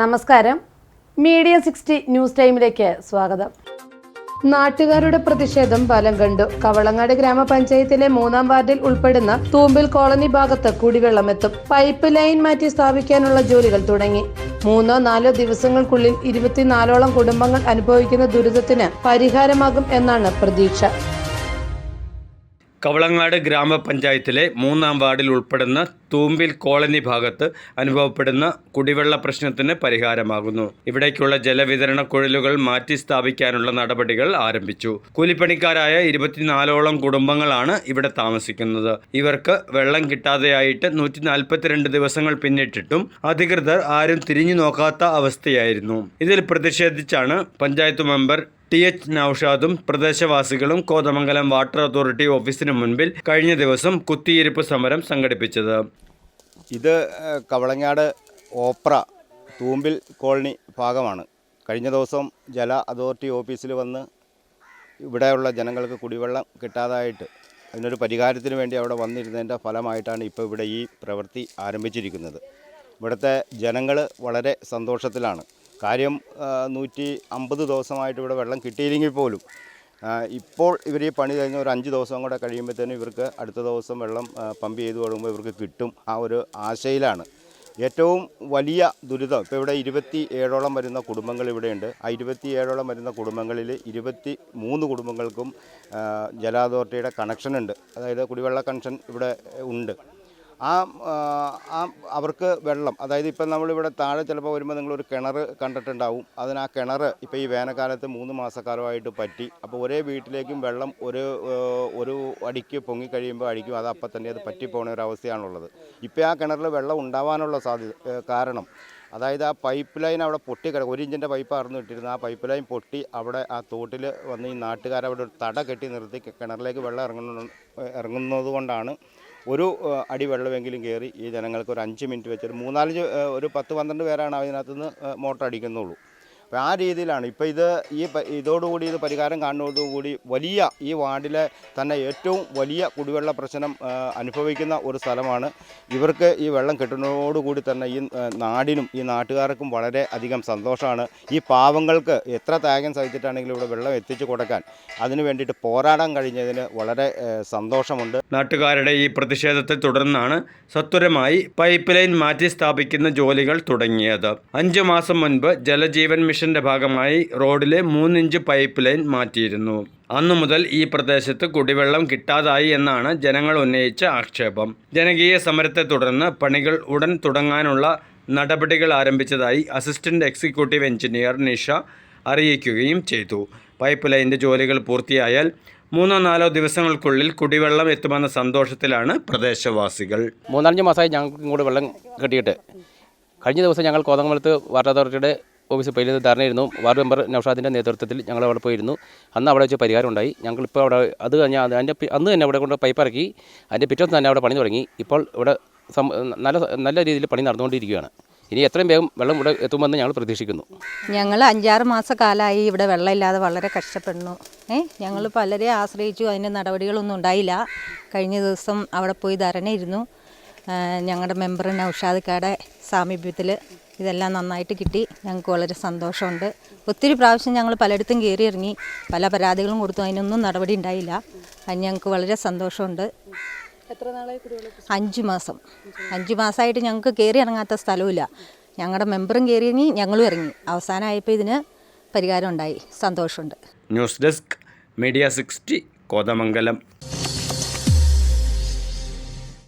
നമസ്കാരം. Media sixty news ടൈമിലേക്ക് സ്വാഗതം. നാട്ടുകാരുടെ പ്രതിഷേധം ഫലം കണ്ടു. കവളങ്ങാട് ഗ്രാമപഞ്ചായത്തിലെ മൂന്നാം വാർഡിൽ ഉൾപ്പെടുന്ന തൂമ്പിൽ കോളനി ഭാഗത്ത് കുടിവെള്ളമെത്തും. പൈപ്പ് ലൈൻ മാറ്റി സ്ഥാപിക്കാനുള്ള ജോലികൾ തുടങ്ങി. മൂന്നോ നാലോ ദിവസങ്ങൾക്കുള്ളിൽ ഇരുപത്തിനാലോളം കുടുംബങ്ങൾ അനുഭവിക്കുന്ന ദുരിതത്തിന് പരിഹാരമാകും എന്നാണ് പ്രതീക്ഷ. കവളങ്ങാട് ഗ്രാമപഞ്ചായത്തിലെ മൂന്നാം വാർഡിൽ ഉൾപ്പെടുന്ന തൂമ്പിൽ കോളനി ഭാഗത്ത് അനുഭവപ്പെടുന്ന കുടിവെള്ള പ്രശ്നത്തിന് പരിഹാരമാകുന്നു. ഇവിടേക്കുള്ള ജലവിതരണ കുഴലുകൾ മാറ്റി സ്ഥാപിക്കാനുള്ള നടപടികൾ ആരംഭിച്ചു. കൂലിപ്പണിക്കാരായ ഇരുപത്തിനാലോളം കുടുംബങ്ങളാണ് ഇവിടെ താമസിക്കുന്നത്. ഇവർക്ക് വെള്ളം കിട്ടാതെയായിട്ട് നൂറ്റി നാൽപ്പത്തിരണ്ട് ദിവസങ്ങൾ പിന്നിട്ടിട്ടും അധികൃതർ ആരും തിരിഞ്ഞു നോക്കാത്ത അവസ്ഥയായിരുന്നു. ഇതിൽ പ്രതിഷേധിച്ചാണ് പഞ്ചായത്ത് മെമ്പർ ടി എച്ച് നൌഷാദും പ്രദേശവാസികളും കോതമംഗലം വാട്ടർ അതോറിറ്റി ഓഫീസിന് മുൻപിൽ കഴിഞ്ഞ ദിവസം കുത്തിയിരിപ്പ് സമരം സംഘടിപ്പിച്ചത്. ഇത് കവളങ്ങാട് ഓപ്ര തൂമ്പിൽ കോളനി ഭാഗമാണ്. കഴിഞ്ഞ ദിവസം ജല അതോറിറ്റി ഓഫീസിൽ വന്ന് ഇവിടെയുള്ള ജനങ്ങൾക്ക് കുടിവെള്ളം കിട്ടാതായിട്ട് അതിനൊരു പരിഹാരത്തിന് വേണ്ടി അവിടെ വന്നിരുന്നതിന്റെ ഫലമായിട്ടാണ് ഇപ്പോൾ ഇവിടെ ഈ പ്രവൃത്തി ആരംഭിച്ചിരിക്കുന്നത്. ഇവിടുത്തെ ജനങ്ങൾ വളരെ സന്തോഷത്തിലാണ്. കാര്യം നൂറ്റി അമ്പത് ദിവസമായിട്ട് ഇവിടെ വെള്ളം കിട്ടിയില്ലെങ്കിൽ പോലും ഇപ്പോൾ ഇവർ ഈ പണി കഴിഞ്ഞ ഒരു അഞ്ച് ദിവസം കൂടെ കഴിയുമ്പോഴത്തേനും ഇവർക്ക് അടുത്ത ദിവസം വെള്ളം പമ്പ് ചെയ്ത് തുടങ്ങുമ്പോൾ ഇവർക്ക് കിട്ടും ആ ഒരു ആശയിലാണ്. ഏറ്റവും വലിയ ദുരിതം ഇപ്പോൾ ഇവിടെ ഇരുപത്തി ഏഴോളം വരുന്ന കുടുംബങ്ങൾ ഇവിടെയുണ്ട്. ആ ഇരുപത്തി ഏഴോളം വരുന്ന കുടുംബങ്ങളിൽ ഇരുപത്തി മൂന്ന് കുടുംബങ്ങൾക്കും ജല അതോറിറ്റിയുടെ കണക്ഷൻ ഉണ്ട്. അതായത് കുടിവെള്ള കണക്ഷൻ ഇവിടെ ഉണ്ട്. ആ ആ, അവർക്ക് വെള്ളം. അതായത് ഇപ്പം നമ്മളിവിടെ താഴെ ചിലപ്പോൾ വരുമ്പോൾ നിങ്ങളൊരു കിണർ കണ്ടിട്ടുണ്ടാവും. അതിന് ആ കിണർ ഇപ്പോൾ ഈ വേനൽക്കാലത്ത് മൂന്ന് മാസക്കാലമായിട്ട് പറ്റി. അപ്പോൾ ഒരേ വീട്ടിലേക്കും വെള്ളം ഒരു ഒരു അടിക്ക് പൊങ്ങി കഴിയുമ്പോൾ അടിക്കും. അത് അപ്പം തന്നെ അത് പറ്റിപ്പോണ ഒരു അവസ്ഥയാണുള്ളത്. ഇപ്പോൾ ആ കിണറിൽ വെള്ളം ഉണ്ടാവാനുള്ള സാധ്യത കാരണം അതായത് ആ പൈപ്പ് ലൈൻ അവിടെ പൊട്ടി കിടക്കും. ഒരു ഇഞ്ചിന്റെ പൈപ്പ് അറന്ന് ഇട്ടിരുന്നു. ആ പൈപ്പ് ലൈൻ പൊട്ടി അവിടെ ആ തോട്ടിൽ വന്ന് ഈ നാട്ടുകാരവിടെ ഒരു തട കെട്ടി നിർത്തി കിണറിലേക്ക് വെള്ളം ഇറങ്ങുന്നു ഇറങ്ങുന്നത് കൊണ്ടാണ് ഒരു അടി വെള്ളമെങ്കിലും കയറി ഈ ജനങ്ങൾക്ക് ഒരു അഞ്ച് മിനിറ്റ് വെച്ച് ഒരു മൂന്നാലഞ്ച് ഒരു പത്ത് പന്ത്രണ്ട് പേരാണ് അതിനകത്ത് നിന്ന് മോട്ടർ അടിക്കുന്നുള്ളൂ. അപ്പോൾ ആ രീതിയിലാണ്. ഇപ്പോൾ ഇത് ഈ ഇതോടുകൂടി ഇത് പരിഹാരം കാണുന്നതോടുകൂടി വലിയ ഈ വാർഡിലെ തന്നെ ഏറ്റവും വലിയ കുടിവെള്ള പ്രശ്നം അനുഭവിക്കുന്ന ഒരു സ്ഥലമാണ്. ഇവർക്ക് ഈ വെള്ളം കിട്ടുന്നതോടുകൂടി തന്നെ ഈ നാടിനും ഈ നാട്ടുകാർക്കും വളരെ അധികം സന്തോഷമാണ്. ഈ പാവങ്ങൾക്ക് എത്ര ത്യാഗം സഹിച്ചിട്ടാണെങ്കിലും ഇവിടെ വെള്ളം എത്തിച്ചു കൊടുക്കാൻ അതിനു വേണ്ടിയിട്ട് പോരാടാൻ കഴിഞ്ഞതിന് വളരെ സന്തോഷമുണ്ട്. നാട്ടുകാരുടെ ഈ പ്രതിഷേധത്തെ തുടർന്നാണ് സത്വരമായി പൈപ്പ് ലൈൻ മാറ്റി സ്ഥാപിക്കുന്ന ജോലികൾ തുടങ്ങിയത്. അഞ്ചു മാസം മുൻപ് ജലജീവൻ മിഷന്റെ ഭാഗമായി റോഡിലെ മൂന്നിഞ്ച് പൈപ്പ് ലൈൻ മാറ്റിയിരുന്നു. അന്നു മുതൽ ഈ പ്രദേശത്ത് കുടിവെള്ളം കിട്ടാതായി എന്നാണ് ജനങ്ങൾ ഉന്നയിച്ച ആക്ഷേപം. ജനകീയ സമരത്തെ തുടർന്ന് പണികൾ ഉടൻ തുടങ്ങാനുള്ള നടപടികൾ ആരംഭിച്ചതായി അസിസ്റ്റന്റ് എക്സിക്യൂട്ടീവ് എഞ്ചിനീയർ നിഷ അറിയിക്കുകയും ചെയ്തു. പൈപ്പ് ലൈന്റെ ജോലികൾ പൂർത്തിയായാൽ മൂന്നോ നാലോ ദിവസങ്ങൾക്കുള്ളിൽ കുടിവെള്ളം എത്തുമെന്ന സന്തോഷത്തിലാണ് പ്രദേശവാസികൾ. മൂന്നാലഞ്ച് മാസമായി ഞങ്ങൾക്ക് ഇങ്ങോട്ട് വെള്ളം കിട്ടിയിട്ട്. കഴിഞ്ഞ ദിവസം ഞങ്ങൾ കോതമംഗലത്ത് വാട്ടർ അതോറിറ്റിയുടെ ഓഫീസിൽ പോയി ധാരണയായിരുന്നു. വാർഡ് മെമ്പർ നൌഷാദിന്റെ നേതൃത്വത്തിൽ ഞങ്ങൾ അവിടെ പോയിരുന്നു. അന്ന് അവിടെ വെച്ച് പരിഹാരം ഉണ്ടായി. ഞങ്ങളിപ്പോൾ അവിടെ അത് കഴിഞ്ഞാൽ അതിന്റെ അന്ന് തന്നെ അവിടെ കൊണ്ട് പൈപ്പ് ഇറക്കി. അതിന്റെ പിറ്റേന്ന് തന്നെ അവിടെ പണി തുടങ്ങി. ഇപ്പോൾ ഇവിടെ നല്ല നല്ല രീതിയിൽ പണി നടന്നുകൊണ്ടിരിക്കുകയാണ്. ഇനി എത്രയും വേഗം വെള്ളം ഇവിടെ എത്തുമെന്ന് ഞങ്ങൾ പ്രതീക്ഷിക്കുന്നു. ഞങ്ങൾ അഞ്ചാറ് മാസക്കാലമായി ഇവിടെ വെള്ളമില്ലാതെ വളരെ കഷ്ടപ്പെടുന്നു. ഏ ഞങ്ങൾ പലരെ ആശ്രയിച്ചു. അതിന്റെ നടപടികളൊന്നും ഉണ്ടായില്ല. കഴിഞ്ഞ ദിവസം അവിടെ പോയി ധരണയിരുന്നു ഞങ്ങളുടെ മെമ്പർ നൌഷാദിക്കയുടെ സാമീപ്യത്തിൽ ഇതെല്ലാം നന്നായിട്ട് കിട്ടി. ഞങ്ങൾക്ക് വളരെ സന്തോഷമുണ്ട്. ഒത്തിരി പ്രാവശ്യം ഞങ്ങൾ പലയിടത്തും കയറി ഇറങ്ങി പല പരാതികളും കൊടുത്തു. അതിനൊന്നും നടപടി ഉണ്ടായില്ല. അത് ഞങ്ങൾക്ക് വളരെ സന്തോഷമുണ്ട്. അഞ്ച് മാസം. അഞ്ച് മാസമായിട്ട് ഞങ്ങൾക്ക് കയറി ഇറങ്ങാത്ത സ്ഥലവുമില്ല. ഞങ്ങളുടെ മെമ്പറും കയറി ഇറങ്ങി ഞങ്ങളും ഇറങ്ങി. അവസാനമായപ്പോൾ ഇതിന് പരിഹാരം ഉണ്ടായി. സന്തോഷമുണ്ട്. News desk media sixty Kothamangalam.